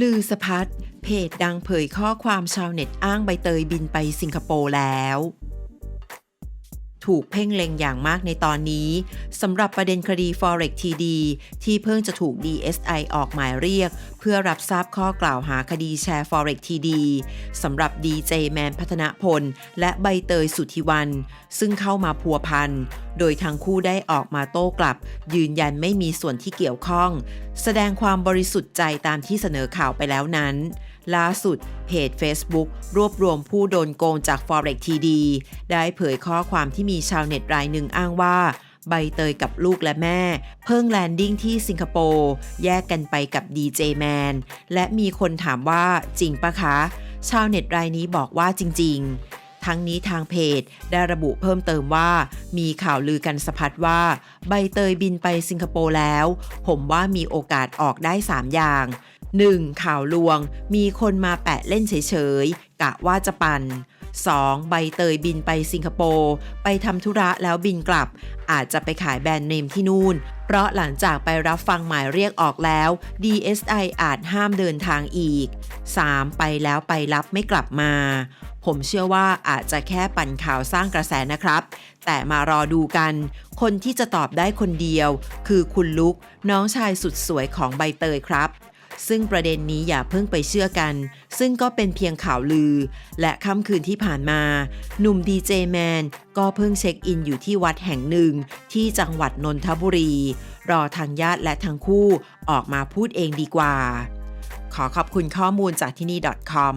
ลือสะพัดเพจดังเผยข้อความชาวเน็ตอ้างใบเตยบินไปสิงคโปร์แล้ว ถูกเพ่งเล็งอย่างมากในตอนนี้สำหรับประเด็นคดี Forex TD ที่เพิ่งจะถูก DSI ออกหมายเรียก เพื่อรับทราบข้อกล่าวหาคดีแชร์ Forex TD สำหรับ DJ แมนพัฒนพล และใบเตยสุทธิวัน ซึ่งเข้ามาพัวพันโดยทั้งคู่ได้ออกมาโต้กลับ ยืนยันไม่มีส่วนที่เกี่ยวข้อง แสดงความบริสุทธิ์ใจตามที่เสนอข่าวไปแล้วนั้น ล่าสุด เพจ Facebook รวบรวมผู้โดนโกงจาก Forex TD ได้เผยข้อความที่มีชาวเน็ตรายหนึ่งอ้างว่าใบเตยกับลูกและแม่ เพิ่งแลนดิ้งที่สิงคโปร์แยกกันไปกับดีเจแมนและมีคนถามว่าจริงปะคะ ชาวเน็ตรายนี้บอกว่าจริง ๆ ทั้งนี้ทางเพจได้ระบุเพิ่มเติมว่า มีข่าวลือกันสะพัดว่า ใบเตยบินไปสิงคโปร์แล้ว ผมว่ามีโอกาสออกได้ 3 อย่าง 1. ข่าวลวง มีคนมาแปะเล่นเฉยๆ กะว่าจะปัน 2. ใบเตยบินไปสิงคโปร์ไปทำธุระแล้วบินกลับ อาจจะไปขายแบรนด์เนมที่นู่น เพราะหลังจากไปรับฟังหมายเรียกออกแล้ว DSI อาจห้ามเดินทางอีก 3. ไปแล้วไปรับไม่กลับมา ผมเชื่อว่าอาจจะแค่ปั่นข่าวสร้างกระแสนะครับ แต่มารอดูกัน คนที่จะตอบได้คนเดียว คือคุณลุกน้องชายสุดสวยของใบเตยครับ ซึ่งประเด็นนี้อย่าเพิ่งไปเชื่อกัน ซึ่งก็เป็นเพียงข่าวลือ และค่ำคืนที่ผ่านมา หนุ่มดีเจแมนก็เพิ่งเช็คอินอยู่ที่วัดแห่งหนึ่ง ที่จังหวัดนนทบุรี รอทางญาติและทั้งคู่ออกมาพูดเองดีกว่า ขอขอบคุณข้อมูลจากที่นี่ .com